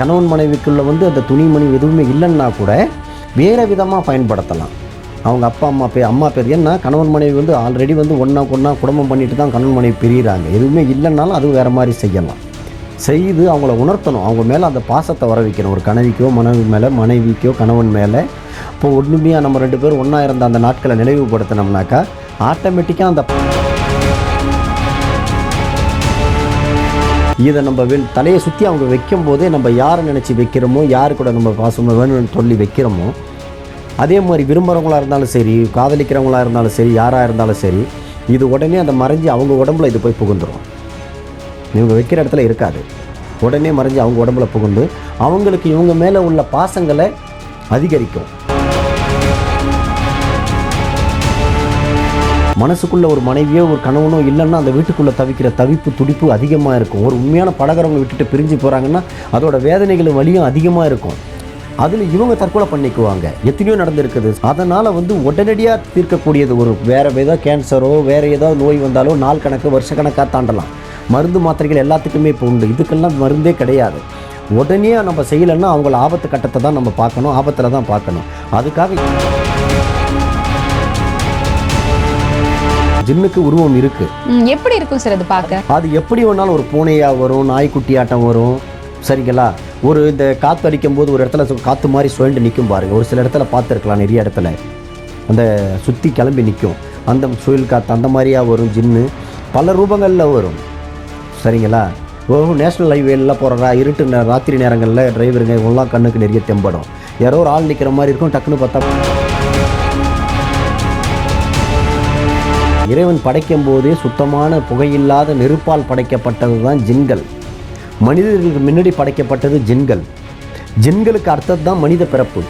கணவன் மனைவிக்குள்ளே வந்து அந்த துணிமணி எதுவுமே இல்லைன்னா கூட வேறு விதமாக பயன்படுத்தலாம். அவங்க அப்பா அம்மா பே அம்மா பேர் ஏன்னா கணவன் மனைவி வந்து ஆல்ரெடி வந்து ஒன்றா ஒன்றா குடும்பம் பண்ணிட்டு தான் கணவன் மனைவி பிரிகிறாங்க எதுவுமே இல்லைன்னாலும் அது வேறு மாதிரி செய்யலாம். செய்து அவங்கள உணர்த்தணும். அவங்க மேலே அந்த பாசத்தை வர வைக்கணும் ஒரு கணவிக்கோ மனைவி மேலே மனைவிக்கோ கணவன் மேலே. இப்போ ஒன்றுமையாக நம்ம ரெண்டு பேரும் ஒன்றா இருந்த அந்த நாட்களை நினைவுபடுத்தினோம்னாக்கா ஆட்டோமேட்டிக்காக அந்த இதை நம்ம வெள் தலையை சுற்றி அவங்க வைக்கும் போதே நம்ம யாரை நினச்சி வைக்கிறோமோ யார் கூட நம்ம பாசம் வேணும்னு சொல்லி வைக்கிறோமோ அதே மாதிரி விரும்புகிறவங்களா இருந்தாலும் சரி காதலிக்கிறவங்களா இருந்தாலும் சரி யாராக இருந்தாலும் சரி இது உடனே அந்த மறைஞ்சி அவங்க உடம்புல இது போய் புகுந்துடும் இவங்க வைக்கிற இடத்துல இருக்காது. உடனே மறைஞ்சி அவங்க உடம்புல புகுந்து அவங்களுக்கு இவங்க மேலே உள்ள பாசங்களை அதிகரிக்கும். மனசுக்குள்ள ஒரு மனைவியோ ஒரு கணவனோ இல்லைன்னா அந்த வீட்டுக்குள்ளே தவிக்கிற தவிப்பு துடிப்பு அதிகமாக இருக்கும். ஒரு உண்மையான படகரவங்க விட்டுட்டு பிரிஞ்சு போகிறாங்கன்னா அதோட வேதனைகளும் வலியும் அதிகமாக இருக்கும். அதில் இவங்க தற்கொலை பண்ணிக்குவாங்க. எத்தனையோ நடந்திருக்குது. அதனால் வந்து உடனடியாக தீர்க்கக்கூடியது ஒரு வேறு ஏதோ கேன்சரோ வேறு ஏதாவது நோய் வந்தாலோ நாள் கணக்கு வருஷ கணக்காக தாண்டலாம். மருந்து மாத்திரைகள் எல்லாத்துக்குமே இப்போ உண்டு. இதுக்கெல்லாம் மருந்தே கிடையாது. உடனே நம்ம செய்யலைன்னா அவங்கள ஆபத்து கட்டத்தை தான் நம்ம பார்க்கணும் ஆபத்தில் தான் பார்க்கணும். அதுக்காக ஜின்னுக்கு உருவம் இருக்குது ம், எப்படி இருக்கும் சார் அது பார்க்க? அது எப்படி வேணாலும் ஒரு பூனையாக வரும் நாய்க்குட்டி ஆட்டம் வரும். சரிங்களா? ஒரு இந்த காற்று அடிக்கும் போது ஒரு இடத்துல காற்று மாதிரி சுழண்டு நிற்கும் பாருங்க. ஒரு சில இடத்துல பார்த்துருக்கலாம் நிறைய இடத்துல. அந்த சுற்றி கிளம்பி நிற்கும் அந்த சுழல் காற்று அந்த மாதிரியா வரும் ஜின்னு. பல ரூபங்களில் வரும். சரிங்களா? ஒரு நேஷ்னல் ஹைவேலாம் போகிறா இருட்டு ராத்திரி நேரங்களில் டிரைவருங்க இவங்களாம் கண்ணுக்கு நிறைய தெம்படும். யாரோ ஒரு ஆள் நிற்கிற மாதிரி இருக்கும் டக்குன்னு பார்த்தா இறைவன் படைக்கும் போதே சுத்தமான புகையில்லாத நெருப்பால் படைக்கப்பட்டது தான் ஜின்கள். மனிதர்களுக்கு முன்னாடி படைக்கப்பட்டது ஜின்கள். ஜின்களுக்கு அர்த்தம் தான் மனித பிறப்பு.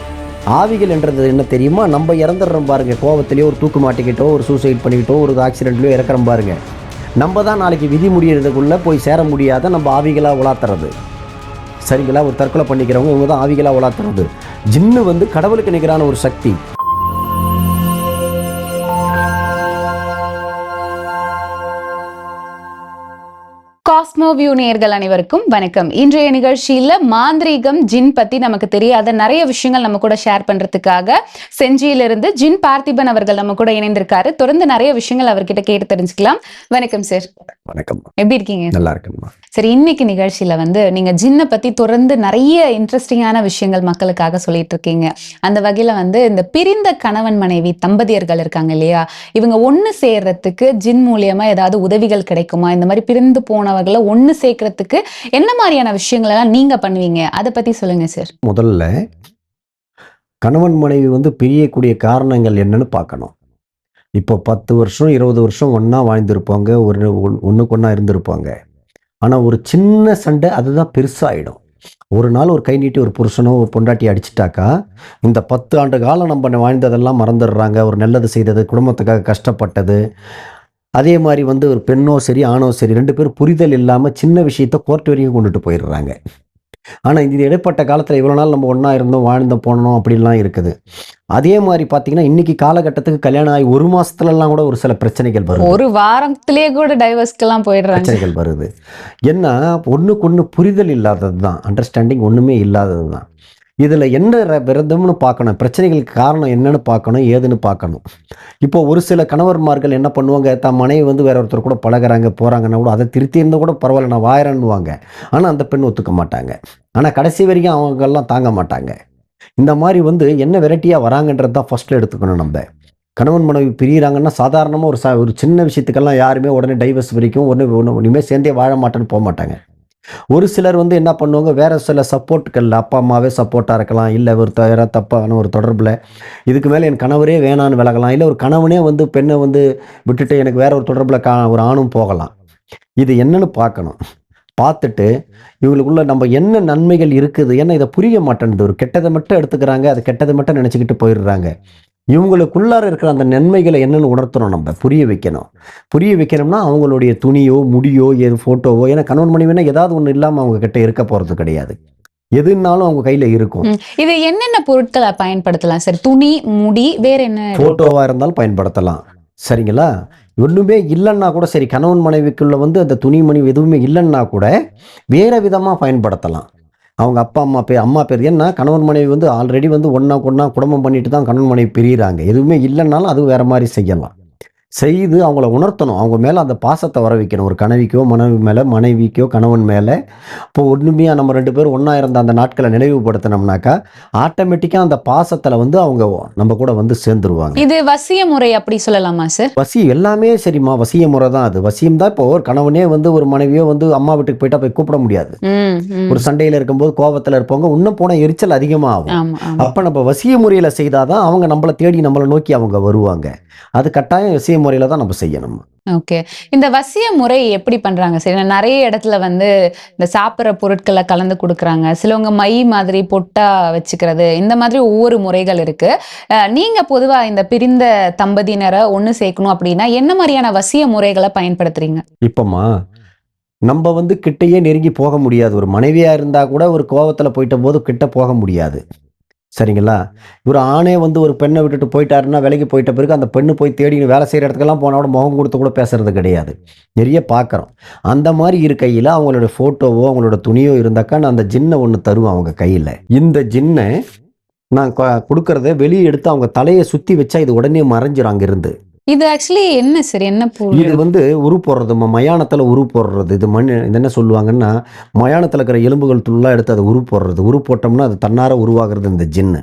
ஆவிகள் என்றது என்ன தெரியுமா? நம்ம இறந்துடுறோம் பாருங்க. கோவத்திலேயோ ஒரு தூக்கு மாட்டிக்கிட்டோ ஒரு சூசைட் பண்ணிக்கிட்டோ ஒரு ஆக்சிடென்ட்லையோ இறக்குறோம் பாருங்க. நம்ம தான் நாளைக்கு விதி முடியறதுக்குள்ளே போய் சேர முடியாத நம்ம ஆவிகளாக உலாத்துறது. சரிங்களா? ஒரு தற்கொலை பண்ணிக்கிறவங்க இவங்க தான் ஆவிகளாக உலாத்துறது. ஜின்னு வந்து கடவுளுக்கு நிகரான ஒரு சக்தி. காஸ்மோ வியூ நேயர்கள் அனைவருக்கும் வணக்கம். இன்றைய நிகழ்ச்சியில மாந்திரீகம் ஜின் பத்தி நமக்கு தெரியாத நிறைய விஷயங்கள் நம்ம கூட ஷேர் பண்றதுக்காக செஞ்சியிலிருந்து ஜின் பார்த்திபன் அவர்கள் நம்ம கூட இணைந்திருக்காரு. தொடர்ந்து நிறைய விஷயங்கள் அவர்கிட்ட கேட்டு தெரிஞ்சுக்கலாம். வணக்கம் சார் வணக்கம். எப்படி இருக்கீங்க? நல்லா இருக்குங்கம்மா சரி இன்னைக்கு நிகழ்ச்சியில வந்து நீங்க ஜின்னை பத்தி தொடர்ந்து நிறைய இன்ட்ரெஸ்டிங்கான விஷயங்கள் மக்களுக்காக சொல்லிட்டு இருக்கீங்க. அந்த வகையில வந்து இந்த பிரிந்த கணவன் மனைவி தம்பதியர்கள் இருக்காங்க இல்லையா? இவங்க ஒண்ணு சேர்றதுக்கு ஜின் மூலியமா ஏதாவது உதவிகள் கிடைக்குமா? இந்த மாதிரி பிரிந்து போனவர்களை ஒன்று சேர்க்கறதுக்கு என்ன மாதிரியான விஷயங்கள் எல்லாம் நீங்க பண்ணுவீங்க? அதை பத்தி சொல்லுங்க சார் முதல்ல கணவன் மனைவி வந்து பிரியக்கூடிய காரணங்கள் என்னன்னு பார்க்கணும். இப்போ பத்து வருஷம் இருபது வருஷம் ஒன்றா வாழ்ந்திருப்பாங்க ஒரு ஒன்றுக்கு ஒன்றா இருந்திருப்பாங்க. ஆனால் ஒரு சின்ன சண்டை அதுதான் பெருசாகிடும் ஒரு நாள் ஒரு கை நீட்டி ஒரு புருஷனோ ஒரு பொண்டாட்டி அடிச்சிட்டாக்கா இந்த பத்து ஆண்டு காலம் நம்ம வாழ்ந்ததெல்லாம் மறந்துடுறாங்க. ஒரு நல்லது செய்தது குடும்பத்துக்காக கஷ்டப்பட்டது அதே மாதிரி வந்து ஒரு பெண்ணோ சரி ஆணோ சரி ரெண்டு பேரும் புரிதல் இல்லாமல் சின்ன விஷயத்த கோர்ட் வரைக்கும் கொண்டுட்டு போயிடுறாங்க. ஆனால் இந்த இடைப்பட்ட காலத்தில் இவ்வளோ நாள் நம்ம ஒன்றா இருந்தோம் வாழ்ந்தோம் போனோம் அப்படிலாம் இருக்குது. அதே மாதிரி பார்த்தீங்கன்னா இன்னைக்கு காலகட்டத்துக்கு கல்யாணம் ஆகி ஒரு மாசத்துலலாம் கூட ஒரு சில பிரச்சனைகள் வருது. ஒரு வாரத்திலேயே கூட டைவர்ஸ்க்கு எல்லாம் போயிடுறாங்க. பிரச்சனைகள் வருது. என்ன ஒன்றுக்கு ஒன்று புரிதல் இல்லாதது தான் அண்டர்ஸ்டாண்டிங் ஒன்றுமே இல்லாதது தான் இதில் என்ன ர- விரதம்னு பார்க்கணும் பிரச்சனைகளுக்கு காரணம் என்னன்னு பார்க்கணும் ஏதுன்னு பார்க்கணும். இப்போ ஒரு சில கணவர்மார்கள் என்ன பண்ணுவாங்க தன் மனைவி வந்து வேற ஒருத்தர் கூட பழகுறாங்க போகிறாங்கன்னா கூட அதை திருத்தி இருந்தால் கூட பரவாயில்ல நான் வாயறேன்னுவாங்க. ஆனால் அந்த பெண் ஒத்துக்க மாட்டாங்க. ஆனால் கடைசி வரைக்கும் அவங்கெல்லாம் தாங்க மாட்டாங்க. இந்த மாதிரி வந்து என்ன வெரைட்டியாக வராங்கன்றது தான் ஃபஸ்ட்டில் எடுத்துக்கணும் நம்ம. கணவன் மனைவி பிரியிறாங்கன்னா சாதாரணமாக ஒரு ச ஒரு சின்ன விஷயத்துக்கெல்லாம் யாருமே உடனே டைவர்ஸ் வரைக்கும் ஒன்று ஒன்று ஒன்றுமே சேர்ந்தே வாழ மாட்டேன்னு போக மாட்டாங்க. ஒரு சிலர் வந்து என்ன பண்ணுவாங்க வேற சில சப்போர்ட்டுகள் அப்பா அம்மாவே சப்போர்ட்டாக இருக்கலாம் இல்லை ஒரு வேற தப்பான ஒரு தொடர்பில் இதுக்கு மேலே என் கணவரே வேணான்னு விலகலாம் இல்லை ஒரு கணவனே வந்து பெண்ணை வந்து விட்டுட்டு எனக்கு வேற ஒரு தொடர்பில் கா ஒரு ஆணும் போகலாம். இது என்னன்னு பார்க்கணும். பார்த்துட்டு இவங்களுக்குள்ள நம்ம என்ன நன்மைகள் இருக்குது ஏன்னா இதை புரிய மாட்டேன்து ஒரு கெட்டதை மட்டும் எடுத்துக்கிறாங்க அது கெட்டதை மட்டும் நினச்சிக்கிட்டு போயிடுறாங்க. இவங்களுக்குள்ளார இருக்கிற அந்த நன்மைகளை என்னன்னு உணர்த்தணும் நம்ம புரிய வைக்கணும். புரிய வைக்கணும்னா அவங்களுடைய துணியோ முடியோ எது ஃபோட்டோவோ ஏன்னா கணவன் மனைவினா ஏதாவது ஒன்று இல்லாமல் அவங்க கிட்ட இருக்க போகிறது கிடையாது. எதுனாலும் அவங்க கையில் இருக்கும். இது என்னென்ன பொருட்களை பயன்படுத்தலாம்? சார் துணி முடி வேற என்ன? ஃபோட்டோவாக இருந்தாலும் பயன்படுத்தலாம். சரிங்களா? ஒன்றுமே இல்லைன்னா கூட சரி கணவன் மனைவிக்குள்ள வந்து அந்த துணிமணி எதுவுமே இல்லைன்னா கூட வேறு விதமாக பயன்படுத்தலாம். அவங்க அப்பா அம்மா பேர் அம்மா பேர் ஏன்னா கணவன் மனைவி வந்து ஆல்ரெடி வந்து ஒன்றா ஒன்றா குடும்பம் பண்ணிட்டு தான் கணவன் மனைவி பிரியிறாங்க. எதுவுமே இல்லைன்னாலும் அது வேறு மாதிரி செய்யலாம். செய்து அவங்கள உணர்த்தணும். அவங்க மேலே அந்த பாசத்தை வர வைக்கணும். ஒரு கனவிக்கோ மனைவி மேலே மனைவிக்கோ கணவன் மேலே. இப்போ உண்மையாக நம்ம ரெண்டு பேரும் ஒன்றா இருந்த அந்த நாட்களை நினைவுபடுத்தினோம்னாக்கா ஆட்டோமேட்டிக்காக அந்த பாசத்தில் வந்து அவங்க நம்ம கூட வந்து சேர்ந்துருவாங்க. இது வசிய முறை அப்படி சொல்லலாமா சார் வசி எல்லாமே சரிம்மா. வசிய முறை தான் அது. வசியம் தான் இப்போ ஒரு கணவனே வந்து ஒரு மனைவியோ வந்து அம்மா வீட்டுக்கு போயிட்டா போய் கூப்பிட முடியாது. ஒரு சண்டையில் இருக்கும்போது கோபத்தில் இருப்பவங்க இன்னும் போனால் எரிச்சல் அதிகமாகும். அப்போ நம்ம வசிய முறையில் செய்தாதான் அவங்க நம்மளை தேடி நம்மளை நோக்கி அவங்க வருவாங்க. அது கட்டாயம் வசிய முறையில் தான் நம்ம செய்யணும். ஓகே இந்த வசிய முறை எப்படி பண்றாங்க? சரி நிறைய இடத்துல வந்து இந்த சாப்பிட்ற பொருட்களை கலந்து கொடுக்குறாங்க. சிலவங்க மை மாதிரி பொட்டா வச்சுக்கிறது இந்த மாதிரி ஒவ்வொரு முறைகள் இருக்கு. நீங்க பொதுவா இந்த பிரிந்த தம்பதியினரை ஒண்ணு சேர்க்கணும் அப்படின்னா என்ன மாதிரியான வசிய முறைகளை பயன்படுத்துறீங்க? இப்போம்மா நம்ம வந்து கிட்டேயே நெருங்கி போக முடியாது. ஒரு மனைவியாக இருந்தால் கூட ஒரு கோவத்தில் போயிட்ட போது கிட்ட போக முடியாது. சரிங்களா? இவர் ஆணே வந்து ஒரு பெண்ணை விட்டுட்டு போயிட்டாருன்னா வேலைக்கு போயிட்ட பிறகு அந்த பெண்ணு போய் தேடி வேலை செய்கிற இடத்துக்கெல்லாம் போனால் கூட முகம் கொடுத்து கூட பேசுறது கிடையாது. நிறைய பார்க்குறோம் அந்த மாதிரி இருக்கையில் அவங்களோட ஃபோட்டோவோ அவங்களோட துணியோ இருந்தாக்கா நான் அந்த ஜின்னை ஒன்று தருவேன் அவங்க கையில். இந்த ஜின்னை நான் கொடுக்கறத வெளியே எடுத்து அவங்க தலையை சுற்றி வச்சா இது உடனே மறைஞ்சிடும் அங்கேருந்து. இது ஆக்சுவலி என்ன சார் என்ன இது வந்து உரு போடுறது மயானத்தில் உரு போடுறது. இது மண் இது என்ன சொல்லுவாங்கன்னா மயானத்தில் இருக்கிற எலும்புகள் துள்ளாக எடுத்து அதை உரு போடுறது. உரு போட்டோம்னா அது தன்னார உருவாகிறது இந்த ஜின்னு.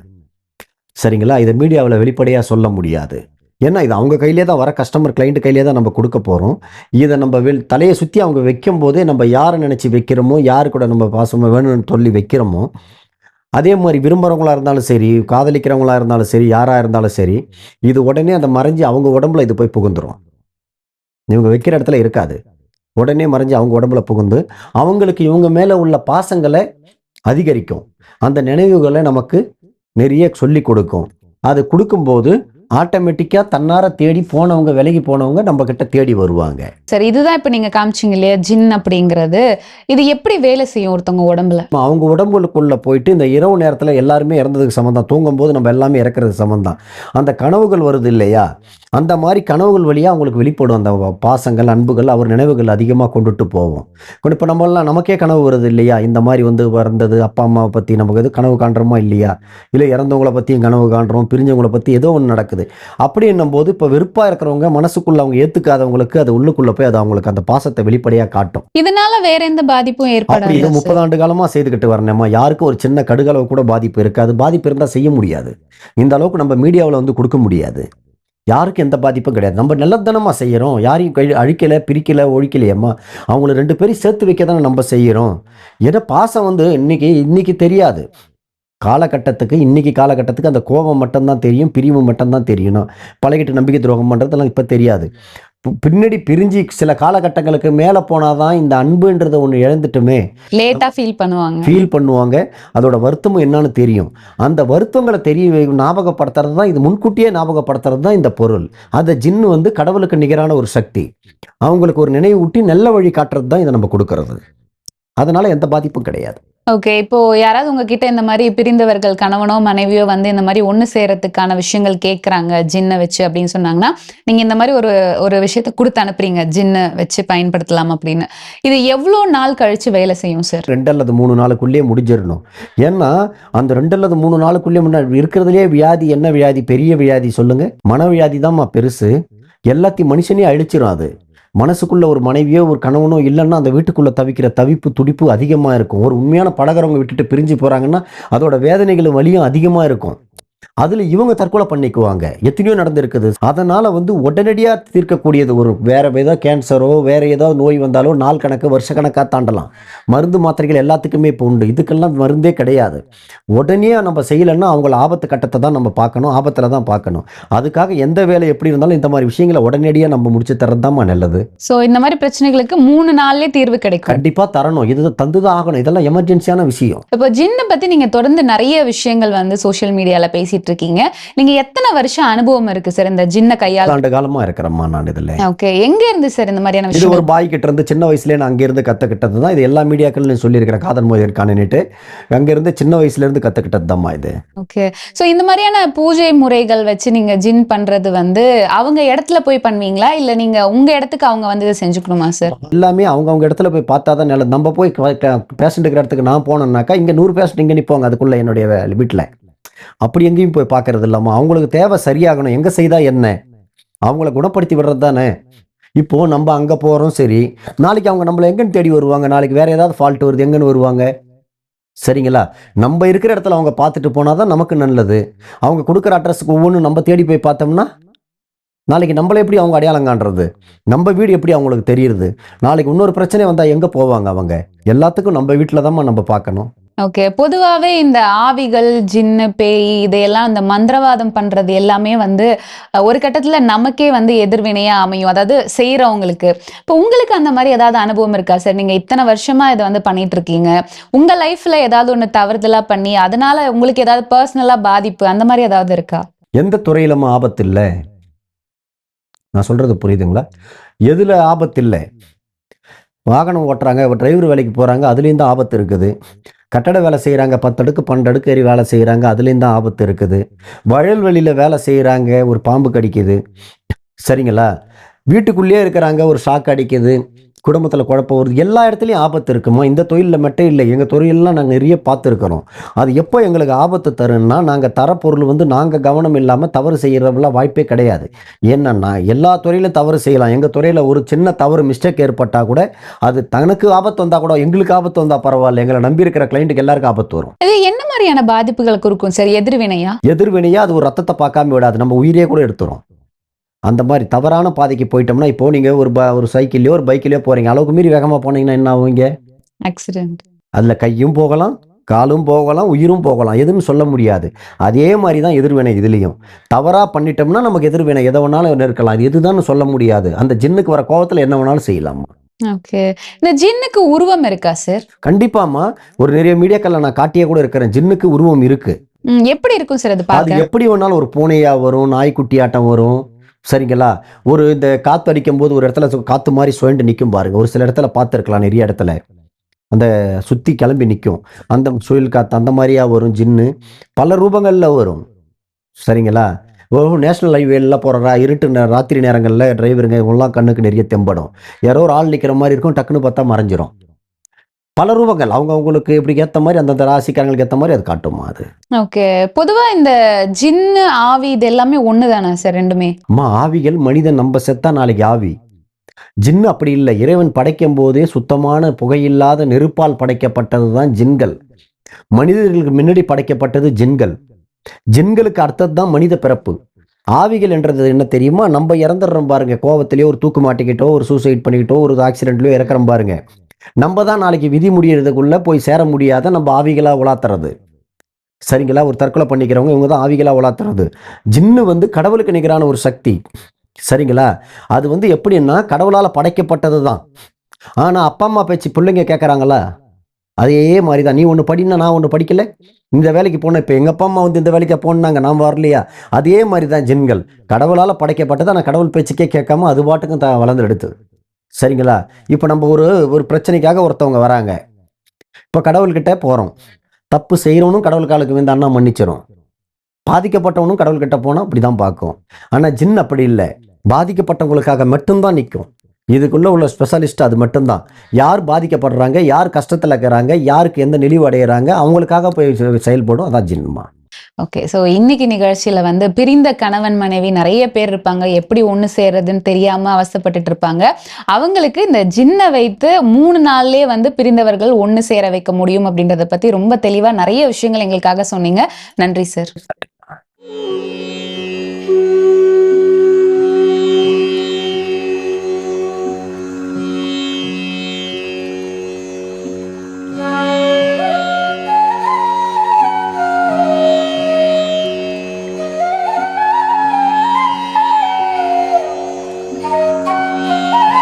சரிங்களா? இதை மீடியாவில் வெளிப்படையாக சொல்ல முடியாது. ஏன்னா இது அவங்க கையிலே தான் வர கஸ்டமர் கிளைண்ட் கையிலே தான் நம்ம கொடுக்க போகிறோம் இதை நம்ம வெள் தலையை சுற்றி அவங்க வைக்கும் போதே நம்ம யாரை நினச்சி வைக்கிறோமோ யாரு கூட நம்ம பாசமாக வேணும்னு சொல்லி வைக்கிறோமோ அதே மாதிரி விரும்புகிறவங்களா இருந்தாலும் சரி காதலிக்கிறவங்களா இருந்தாலும் சரி யாராக இருந்தாலும் சரி இது உடனே அந்த மறைஞ்சு அவங்க உடம்புல இது போய் புகுந்துடும் இவங்க வைக்கிற இடத்துல இருக்காது. உடனே மறைஞ்சு அவங்க உடம்புல புகுந்து அவங்களுக்கு இவங்க மேலே உள்ள பாசங்களை அதிகரிக்கும். அந்த நினைவுகளை நமக்கு நிறைய சொல்லி கொடுக்கும். அது கொடுக்கும்போது ஆட்டோமேட்டிக்காக தன்னார தேடி போனவங்க விலகி போனவங்க நம்ம கிட்ட தேடி வருவாங்க. சரி இதுதான் இப்ப நீங்க காமிச்சீங்க இல்லையா? ஜின் அப்படிங்கிறது. இது எப்படி வேலை செய்யும் ஒருத்தவங்க உடம்புல? அவங்க உடம்புக்குள்ள போயிட்டு இந்த இரவு நேரத்தில் எல்லாருமே இறந்ததுக்கு சம்மந்தம் தூங்கும்போது நம்ம எல்லாமே இறக்குறது சம்மந்தம் அந்த கனவுகள் வருது இல்லையா? அந்த மாதிரி கனவுகள் வழியாக அவங்களுக்கு வெளிப்படும். அந்த பாசங்கள் அன்புகள் அவர் நினைவுகள் அதிகமாக கொண்டுட்டு போவோம். இப்போ நம்மளாம் நமக்கே கனவு வருது இல்லையா? இந்த மாதிரி வந்து வந்தது அப்பா அம்மாவை பற்றி நமக்கு எது கனவு காண்றோமா இல்லையா? இல்லை இறந்தவங்கள பற்றியும் கனவு காண்றோம் பிரிஞ்சவங்கள பற்றி ஏதோ ஒன்று நடக்குது. அப்படி என்னும்போது இப்போ வெறுப்பாக இருக்கிறவங்க மனசுக்குள்ள அவங்க ஏற்றுக்காதவங்களுக்கு அது உள்ளுக்குள்ளே போய் அது அவங்களுக்கு அந்த பாசத்தை வெளிப்படையாக காட்டும். இதனால வேற எந்த பாதிப்பும் இது முப்பது ஆண்டு காலமா செய்துக்கிட்டு வரணுமா யாருக்கும் ஒரு சின்ன கடுகளவு கூட பாதிப்பு இருக்காது. பாதிப்பு இருந்தால் செய்ய முடியாது. இந்த அளவுக்கு நம்ம மீடியாவில் வந்து கொடுக்க முடியாது. யாருக்கும் எந்த பாதிப்பும் கிடையாது. நம்ம நல்லத்தனமாக செய்கிறோம் யாரையும் கழி அழிக்கலை பிரிக்கலை ஒழிக்கலையம்மா. அவங்கள ரெண்டு பேரும் சேர்த்து வைக்க தானே நம்ம செய்கிறோம் ஏன்னா பாசம் வந்து இன்னைக்கு இன்னைக்கு தெரியாது. காலகட்டத்துக்கு இன்னைக்கு காலகட்டத்துக்கு அந்த கோபம் மட்டும்தான் தெரியும் பிரிவு மட்டும்தான் தெரியணும். பழகிட்டு நம்பிக்கை துரோகம் பண்ணுறதெல்லாம் இப்போ தெரியாது. பின்னாடி பிரிஞ்சு சில காலகட்டங்களுக்கு மேலே போனாதான் இந்த அன்புன்றதை ஒன்று இழந்துட்டுமே லேட்டா ஃபீல் பண்ணுவாங்க. ஃபீல் பண்ணுவாங்க. அதோட வருத்தமும் என்னன்னு தெரியும். அந்த வருத்தங்களை தெரிய ஞாபகப்படுத்துறது தான் இது முன்கூட்டியே ஞாபகப்படுத்துறது தான் இந்த பொருள். அந்த ஜின்னு வந்து கடவுளுக்கு நிகரான ஒரு சக்தி. அவங்களுக்கு ஒரு நினைவு ஊட்டி நல்ல வழி காட்டுறது தான் இதை நம்ம கொடுக்கறது. அதனால எந்த பாதிப்பும் கிடையாது. ஓகே இப்போ யாராவது உங்ககிட்ட இந்த மாதிரி பிரிந்தவர்கள் கணவனோ மனைவியோ வந்து இந்த மாதிரி ஒன்று சேரத்துக்கான விஷயங்கள் கேட்கறாங்க ஜின்னை வச்சு அப்படின்னு சொன்னாங்கன்னா நீங்க இந்த மாதிரி ஒரு ஒரு விஷயத்த கொடுத்து அனுப்புறீங்க ஜின்னை வச்சு பயன்படுத்தலாம் அப்படின்னு. இது எவ்வளோ நாள் கழிச்சு வேலை செய்யும் சார் ரெண்டு அல்லது மூணு நாளுக்குள்ளேயே முடிஞ்சிடணும். ஏன்னா அந்த ரெண்டு அல்லது மூணு நாளுக்குள்ளேயே முன்னாடி இருக்கிறதுலே வியாதி என்ன வியாதி பெரிய வியாதி சொல்லுங்க. மனவியாதி தான்மா பெருசு. எல்லாத்தையும் மனுஷனே அழிச்சிடும் அது. மனசுக்குள்ள ஒரு மனைவியோ ஒரு கணவனோ இல்லைன்னா அந்த வீட்டுக்குள்ள தவிக்கிற தவிப்பு துடிப்பு அதிகமாக இருக்கும். ஒரு உண்மையான பழகிறவங்க விட்டுட்டு பிரிஞ்சு போகிறாங்கன்னா அதோட வேதனைகளும் வலியும் அதிகமாக இருக்கும். அதில் இவங்க தற்கொலை பண்ணிக்குவாங்க. எத்தனையோ நடந்திருக்குது. அதனால வந்து உடனடியாக தீர்க்கக்கூடியது ஒரு வேற ஏதோ கேன்சரோ வேற ஏதோ நோய் வந்தாலோ நாள் கணக்கு வருஷ கணக்காக தாண்டலாம். மருந்து மாத்திரைகள் எல்லாத்துக்குமே இப்போ உண்டு. இதுக்கெல்லாம் மருந்தே கிடையாது. உடனே நம்ம செய்யலைன்னா அவங்கள ஆபத்து கட்டத்தை தான் நம்ம பார்க்கணும் ஆபத்தில் தான் பார்க்கணும். அதுக்காக எந்த வேலை எப்படி இருந்தாலும் இந்த மாதிரி விஷயங்களை உடனடியாக நம்ம முடிச்சு தரது நல்லது. சோ இந்த மாதிரி பிரச்சனைகளுக்கு மூணு நாள்லயே தீர்வு கிடைக்கும். கண்டிப்பாக தரணும். இது தந்து தான் ஆகணும். இதெல்லாம் எமர்ஜென்சியான விஷயம். இப்போ ஜின்னை பத்தி நீங்க தொடர்ந்து நிறைய விஷயங்கள் வந்து சோஷியல் மீடியால பேசிட்டு பேசிட்டு இருக்கீங்க நீங்க எத்தனை வருஷம் அனுபவம் இருக்கு சார் இந்த ஜின்ன கையால்? ஆண்டு காலமா இருக்கிறேம்மா நான் இதுல. ஓகே. எங்க இருந்து சார் இந்த மாதிரியான இது விஷயம் ஒரு பாய் கிட்ட இருந்து சின்ன வயசுல நான் அங்கிருந்து கத்துக்கிட்டது தான் இது எல்லா மீடியாக்கள்லையும் சொல்லியிருக்கிறேன் காதல் மோதிர் காணிட்டு அங்கிருந்து சின்ன வயசுல இருந்து கத்துக்கிட்டது தான்மா இது. ஓகே. சோ இந்த மாதிரியான பூஜை முறைகள் வச்சு நீங்க ஜின் பண்றது வந்து அவங்க இடத்துல போய் பண்ணுவீங்களா? இல்ல நீங்க உங்க இடத்துக்கு அவங்க வந்து இதை செஞ்சுக்கணுமா சார்? எல்லாமே அவங்க அவங்க இடத்துல போய் பார்த்தா தான் நல்லது. நம்ம போய் பேஷண்ட் இருக்கிற இடத்துக்கு நான் போனேன்னாக்கா இங்க நூறு பேஷண்ட் இங்க நிற்பாங்க அதுக்குள்ள என்னுடைய வீட்டில் அப்படி எங்கேயும் போய் பார்க்கறது இல்லாமல் அவங்களுக்கு தேவை சரியாகணும். எங்கே செய்தால் என்ன? அவங்கள குணப்படுத்தி விடுறது தானே? இப்போது நம்ம அங்கே போகிறோம் சரி. நாளைக்கு அவங்க நம்மளை எங்கன்னு தேடி வருவாங்க? நாளைக்கு வேறு ஏதாவது ஃபால்ட் வருது எங்கன்னு வருவாங்க? சரிங்களா? நம்ம இருக்கிற இடத்துல அவங்க பார்த்துட்டு போனால் தான் நமக்கு நல்லது. அவங்க கொடுக்குற அட்ரஸுக்கு ஒவ்வொன்றும் நம்ம தேடி போய் பார்த்தோம்னா நாளைக்கு நம்மள எப்படி அவங்க அடையாளம் காண்றது? நம்ம வீடு எப்படி அவங்களுக்கு தெரியுது நாளைக்கு இன்னொரு பிரச்சனை வந்தால் எங்கே போவாங்க அவங்க? எல்லாத்துக்கும் நம்ம வீட்டில் தான் நம்ம பார்க்கணும். ஓகே பொதுவாகவே இந்த ஆவிகள் ஜின்னு பேய் இதையெல்லாம் இந்த மந்திரவாதம் பண்ணுறது எல்லாமே வந்து ஒரு கட்டத்தில் நமக்கே வந்து எதிர்வினையாக அமையும். அதாவது செய்கிறவங்களுக்கு இப்போ உங்களுக்கு அந்த மாதிரி ஏதாவது அனுபவம் இருக்கா? சார் நீங்கள் இத்தனை வருஷமாக இதை வந்து பண்ணிட்டு இருக்கீங்க உங்கள் லைஃப்பில் ஏதாவது ஒன்று தவறுதலாக பண்ணி அதனால உங்களுக்கு ஏதாவது பர்சனலாக பாதிப்பு அந்த மாதிரி ஏதாவது இருக்கா? எந்த துறையிலும் ஆபத்து இல்லை நான் சொல்றது புரியுதுங்களா? எதில் ஆபத்து இல்லை வாகனம் ஓட்டுறாங்க டிரைவர் வேலைக்கு போகிறாங்க அதுலேயும் தான் ஆபத்து இருக்குது. கட்டட வேலை செய்கிறாங்க பத்து அடுக்கு பன்னெண்டு ஏறி வேலை செய்கிறாங்க அதுலேயும் தான் ஆபத்து இருக்குது. வயல்வெளியில் வேலை செய்கிறாங்க ஒரு பாம்பு கடிக்குது. சரிங்களா? வீட்டுக்குள்ளேயே இருக்கிறாங்க ஒரு ஷாக் அடிக்குது. குடும்பத்தில் குழப்பம் வருது. எல்லா இடத்துலையும் ஆபத்து இருக்குமா? இந்த தொழிலில் மட்டும் இல்லை. எங்கள் தொழிலெலாம் நாங்கள் நிறைய பார்த்துருக்குறோம். அது எப்போ எங்களுக்கு ஆபத்து தருன்னா நாங்கள் தர பொருள் வந்து நாங்கள் கவனம் இல்லாமல் தவறு செய்கிறதுலாம் வாய்ப்பே கிடையாது. என்னன்னா எல்லா துறையிலும் தவறு செய்யலாம். எங்கள் துறையில் ஒரு சின்ன தவறு மிஸ்டேக் ஏற்பட்டால் கூட அது தனக்கு ஆபத்து வந்தால் கூட எங்களுக்கு ஆபத்து வந்தால் பரவாயில்ல. எங்களை நம்பி இருக்கிற கிளைண்ட்டுக்கு எல்லாருக்கும் ஆபத்து வரும். இது என்ன மாதிரியான பாதிப்புகள் கொடுக்கும் சார்? எதிர்வினையா? எதிர்வினையாக அது ஒரு ரத்தத்தை பார்க்காம விடாது. நம்ம உயிரே கூட எடுத்துரும் அந்த மாதிரி தவறான பாதைக்கு போயிட்டோம்னா இப்போ நீங்கள் ஒரு ப ஒரு சைக்கிள்லையோ ஒரு பைக்கிலையோ போகிறீங்க அளவுக்கு மீறி வேகமாக போனீங்கன்னா என்ன ஆகுங்க ஆக்சிடென்ட் அதில் கையும் போகலாம் காலும் போகலாம் உயிரும் போகலாம். எதுவும் சொல்ல முடியாது. அதே மாதிரி தான் எதிர்வினை இதுலேயும். தவறாக பண்ணிட்டோம்னா நமக்கு எதிர்வினை எதை வேணாலும் இருக்கலாம் அது எதுதான் சொல்ல முடியாது. அந்த ஜின்னுக்கு வர கோவத்தில் என்ன வேணாலும் செய்யலாம்? ஓகே. இந்த ஜின்னுக்கு உருவம் இருக்கா சார் கண்டிப்பாம்மா. ஒரு நிறைய மீடியாக்களில் நான் காட்டியே கூட இருக்கிறேன். ஜின்னுக்கு உருவம் இருக்கு. எப்படி இருக்கும் சார் அது எப்படி வேணாலும் ஒரு பூனையா வரும் நாய்க்குட்டி ஆட்டம் வரும். சரிங்களா? ஒரு இந்த காற்று அடிக்கும் போது ஒரு இடத்துல காற்று மாதிரி சுழண்டு நிற்கும் பாருங்கள் ஒரு சில இடத்துல பார்த்துருக்கலாம் நிறைய இடத்துல. அந்த சுற்றி கிளம்பி நிற்கும் அந்த சுயல் காற்று அந்த மாதிரியாக வரும் ஜின்னு. பல ரூபங்களில் வரும். சரிங்களா? நேஷனல் ஹைவேலாம் போகிற இருட்டு நே- ராத்திரி நேரங்களில் டிரைவருங்க இவங்கெல்லாம் கண்ணுக்கு நிறைய தெம்படும். யாரோ ஒரு ஆள் நிற்கிற மாதிரி இருக்கும் டக்குன்னு பார்த்தா மறைஞ்சிரும். பல ரூபங்கள். அவங்க அவங்களுக்கு எப்படி ஏற்ற மாதிரி அந்தந்த ராசிக்காரங்களுக்கு ஏற்ற மாதிரி அது காட்டுமா அது? ஓகே பொதுவா இந்த ஜின்னு ஆவி இது எல்லாமே ஒண்ணுதானா சார் ரெண்டுமே? அம்மா ஆவிகள் மனிதன் நம்ம செத்தா நாளைக்கு ஆவி. ஜின்னு அப்படி இல்லை. இறைவன் படைக்கும் போதே சுத்தமான புகையில்லாத நெருப்பால் படைக்கப்பட்டது தான் ஜின்கள். மனிதர்களுக்கு முன்னாடி படைக்கப்பட்டது ஜின்கள். ஜின்களுக்கு அர்த்தம் தான் மனித பிறப்பு. ஆவிகள் என்றது என்ன தெரியுமா? நம்ம இறந்துடுறோம் பாருங்க. கோவத்திலேயோ ஒரு தூக்கு மாட்டிக்கிட்டோ ஒரு சூசைட் பண்ணிக்கிட்டோ ஒரு ஆக்சிடென்ட்லயோ இறக்குறோம் பாருங்க. நம்ம தான் நாளைக்கு விதி முடியறதுக்குள்ள போய் சேர முடியாத நம்ம ஆவிகளாக உலாத்துறது. சரிங்களா? ஒரு தற்கொலை பண்ணிக்கிறவங்க இவங்க தான் ஆவிகளாக உலாத்துறது. ஜின்னு வந்து கடவுளுக்கு நிகரான ஒரு சக்தி. சரிங்களா? அது வந்து எப்படின்னா கடவுளால் படைக்கப்பட்டது தான். ஆனால் அப்பா அம்மா பேச்சு பிள்ளைங்க கேட்குறாங்களா அதே மாதிரி தான் நீ ஒன்று படினா நான் ஒன்று படிக்கல? இந்த வேலைக்கு போனேன் இப்போ எங்கள் அப்பா அம்மா வந்து இந்த வேலைக்கு போனாங்க நான் வரலையா? அதே மாதிரி தான் ஜின்கள். கடவுளால் படைக்கப்பட்டது ஆனால் கடவுள் பேச்சுக்கே கேட்காம அது பாட்டுக்கும் த வளர்ந்து எடுத்து சரிங்களா? இப்போ நம்ம ஒரு ஒரு பிரச்சனைக்காக ஒருத்தவங்க வராங்க. இப்போ கடவுள்கிட்ட போகிறோம் தப்பு செய்கிறவனும் கடவுள் காலுக்கு வந்து அண்ணா மன்னிச்சிடும் பாதிக்கப்பட்டவனும் கடவுள்கிட்ட போனால் அப்படி தான் பார்க்கும். ஆனால் ஜின் அப்படி இல்லை. பாதிக்கப்பட்டவங்களுக்காக மட்டும்தான் நிற்கும் இதுக்குள்ளே உள்ள ஸ்பெஷலிஸ்ட் அது மட்டும்தான். யார் பாதிக்கப்படுறாங்க? யார் கஷ்டத்தில் இருக்கிறாங்க? யாருக்கு எந்த நெளிவு அடைகிறாங்க அவங்களுக்காக போய் செ- செயல்படும். அதான் ஜின்மா. ஓகே ஸோ இன்னைக்கு நிகழ்ச்சியில வந்து பிரிந்த கணவன் மனைவி நிறைய பேர் இருப்பாங்க. எப்படி ஒண்ணு சேர்றதுன்னு தெரியாம அவசப்பட்டுட்டு இருப்பாங்க. அவங்களுக்கு இந்த ஜின்னை வைத்து மூணு நாள்லயே வந்து பிரிந்தவர்கள் ஒண்ணு சேர வைக்க முடியும் அப்படின்றத பத்தி ரொம்ப தெளிவா நிறைய விஷயங்கள் எங்களுக்காக சொன்னீங்க. நன்றி சார்